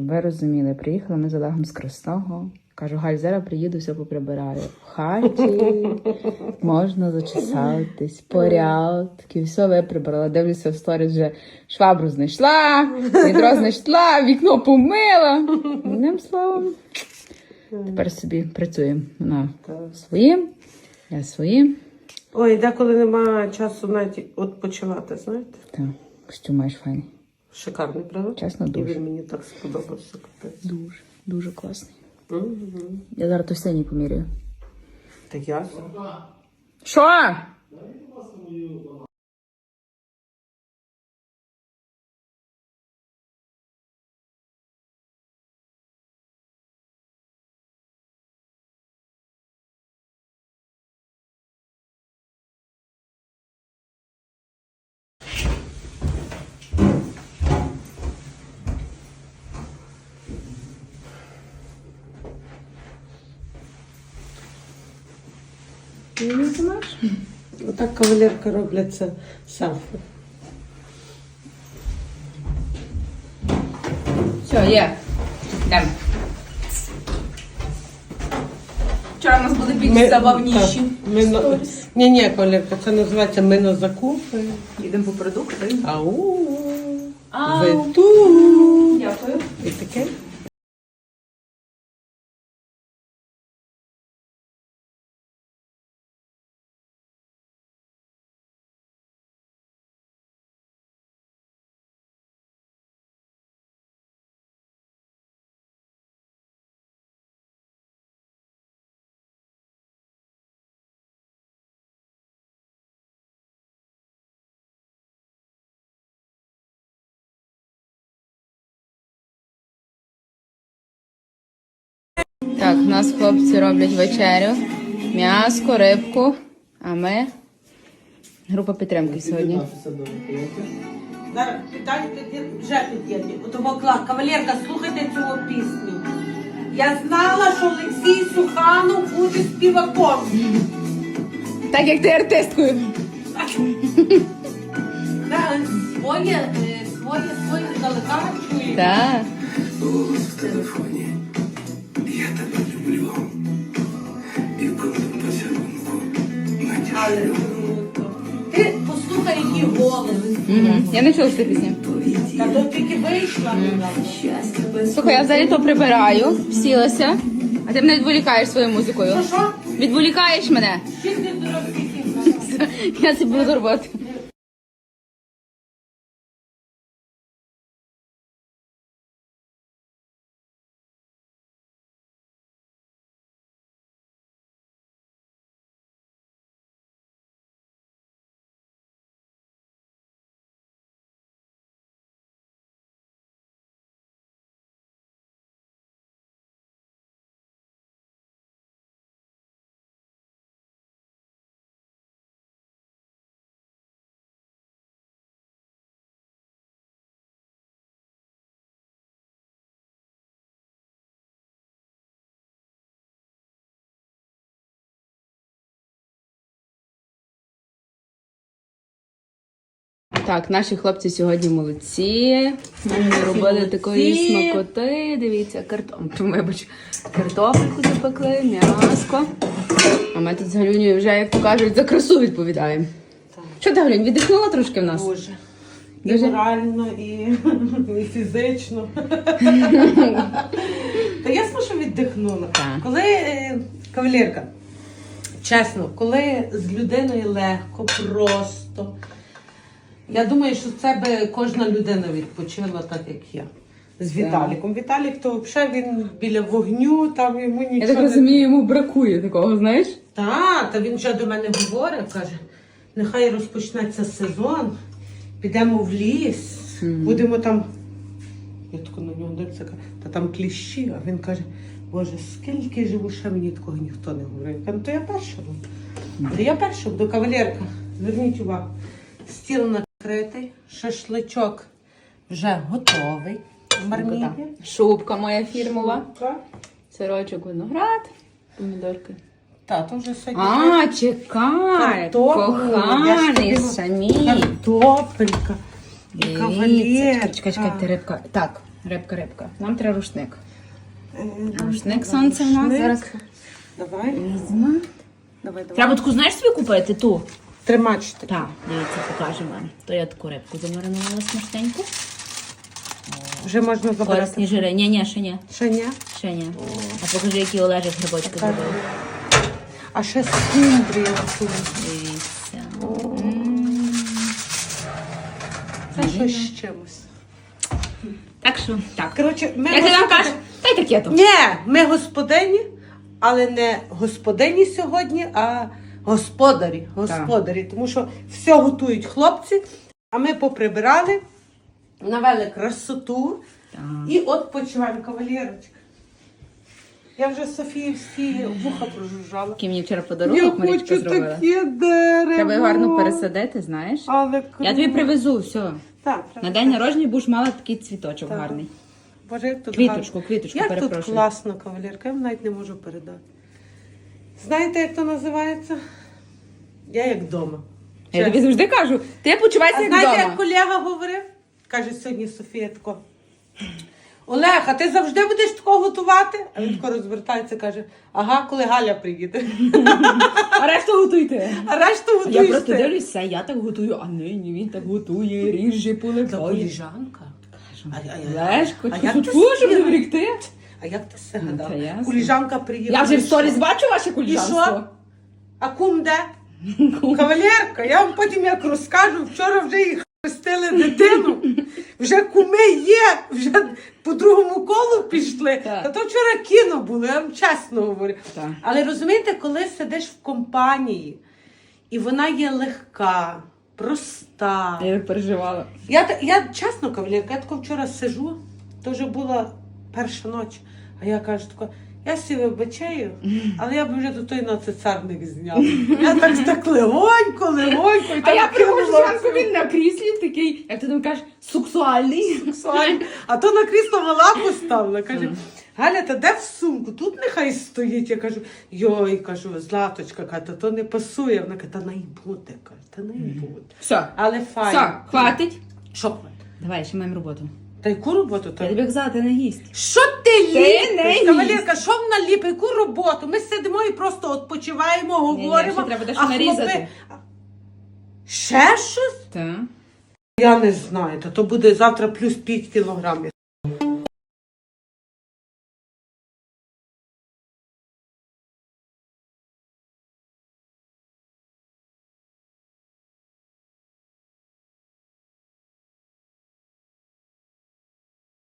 Ви розуміли, приїхали ми з Олегом з Красного. Кажу, Галь, зараз приїду, все поприбираю. В хаті можна зачесатись, порядки, все виприбрала. Дивлюся в сторіс вже швабру знайшла, відро знайшла, вікно помила. Одним словом, тепер собі працюємо. Вона своїм, я своїм. Ой, деколи немає часу навіть відпочивати, знаєте? Так, костюм маєш файний. Шикарний, правда? Чесно, І дуже. він мені так сподобався. капець. Дуже, дуже класний. Угу. Я зараз то синій поміряю. Та я. Що? Не знаєш? Отак кавалерка роблять це. Все, є. Йдемо. Вчора у нас були більш забавніші. Ні, ні, кавалерка, це називається ми на закупи. Їдемо по продукти. Ау. Ау. Ви тут. Дякую. І таке. Так, у нас хлопці роблять вечерю. М'яско, рибку. А ми група підтримки сьогодні. Зараз питайте, вже під'єдні. Отого кавалерка, слухайте цю пісню. Я знала, що Олексій Суханов буде співаком. Так як ти артисткою. Да, Своє, е, своє, своє здалека чує. Так. Голос в телефоні. Я не чула цю пісню. Та то тільки вийшла. Слухай, я взагалі то прибираю, сілася, а ти мене відволікаєш своєю музикою. Що? Відволікаєш мене. Я це буду до Так, наші хлопці сьогодні молодці. Ми робили такої смакоти. Дивіться, картоп... Вибач, картопельку запекли, м'яско. А ми тут з Галюнею вже, як то кажуть, за красу відповідаємо. Що ти, Галюнь, віддихнула трошки в нас? Дуже. І Дуже? морально, і, і фізично. Та ясно, що віддихнула. Так. Коли е, кавалерка, чесно, коли з людиною легко, просто. Я думаю, що це би кожна людина відпочила так, як я. З Віталіком. Віталік, то взагалі він біля вогню, там йому нічого Я так розумію, йому бракує такого, знаєш? та, та він вже до мене говорить, каже, нехай розпочнеться сезон, підемо в ліс, будемо там. Я тако на нього дивлюся, кажу, та там кліщі, а він каже, Боже, скільки живу, ще мені такого ніхто не говорив. Я кажу, то я перша буду. Я перша буду, кавалерка. Зверніть увагу. Стіл накритий, шашличок вже готовий. В марміті. Шубка моя фірмова. Сирочок виноград, помідорки. Та, то вже сьогодні. А, чекай, коханий самі. Картопелька. Кавалерка. Чекай, чекай, ти рибка. Так, Рибка, рибка. Нам треба рушник. Е, Рушник сонце в нас. Зараз Давай, давай, давай. Треба таку, знаєш, собі купити ту? Тримачте. Так, дивіться, покажу вам. То я таку рибку замаринувала смачненьку. Вже можна Корисні забирати. жири. Ні, ні, ще ні. Ще ні? Ще ні. А покажи, які Олежик грибочки Так. зробив. А ще скумбрія. Дивіться. Це щось з чимось. Так що, так. Коротше, ми Як ти нам господи- кажеш? Та й таке то. Ні, ми господині, але не господині сьогодні, а господарі. Господарі. Тому що все готують хлопці, а ми поприбирали, навели красоту Так. і от почуваємо кавалерочка. Я вже Софії всі вуха прожужжала. Який мені вчора подарунок Марічка хочу зробила. таке дерево. Треба його гарно пересадити, знаєш. Але Я тобі привезу, все. Так. На день народження будеш мала такий цвіточок Так. гарний. Боже, як тут Квіточку, гарно. квіточку, Як тут перепрошую. класно, кавалерка, я навіть не можу передати. Знаєте, як то називається? Я як вдома. Я тобі завжди кажу, ти почувайся А як знаєте, вдома. як колега говорив? Каже сьогодні Софія тако. Олег, а ти завжди будеш тако готувати? А він тако розвертається каже, ага, коли Галя приїде. А решту готуйте. А решту Я готуєш просто ти. дивлюся, я так готую, а нині він так готує, ріже, коліжанка. А, а, а, Лешко, а як ти щоб не врікти. А як ти все Ну, гадав? та ясно. Коліжанка приїхала. Я вже в сторіс бачу ваше І куліжанство. що? А кум де? Кавалерка, я вам потім як розкажу, вчора вже їх хрестили дитину, вже куми є, вже по другому колу пішли. Так. Та то вчора кіно було, я вам чесно говорю. Так. Але розумієте, коли сидиш в компанії, і вона є легка, проста. Я переживала. Я, та- я чесно, кавалерка, я тако вчора сижу, то вже була перша ніч, а я кажу тако, я сі вибачаю, але я б вже до той на цицарник зняла. Я так так легонько, легонько. і А я приходжу зранку, він на кріслі такий, як ти там кажеш, сексуальний. суксуальну. А то на крісло мала поставила. Каже, Галя, та де в сумку? Тут нехай стоїть. Я кажу, йой, кажу, златочка, каже, то не пасує. Вона каже, та не буде, каже, та не буде. Все, Але файно. все, хватить. Що хватить? Давай, ще маємо роботу. Та яку роботу? Я тобі казала, ти не гість. Що ти ліпиш? не. Кавалерка, що вона ліпить? Яку роботу? Ми сидимо і просто відпочиваємо, говоримо. ще треба дещо нарізати. Ще щось? Так. Я не знаю. Та то буде завтра плюс 5 кілограмів.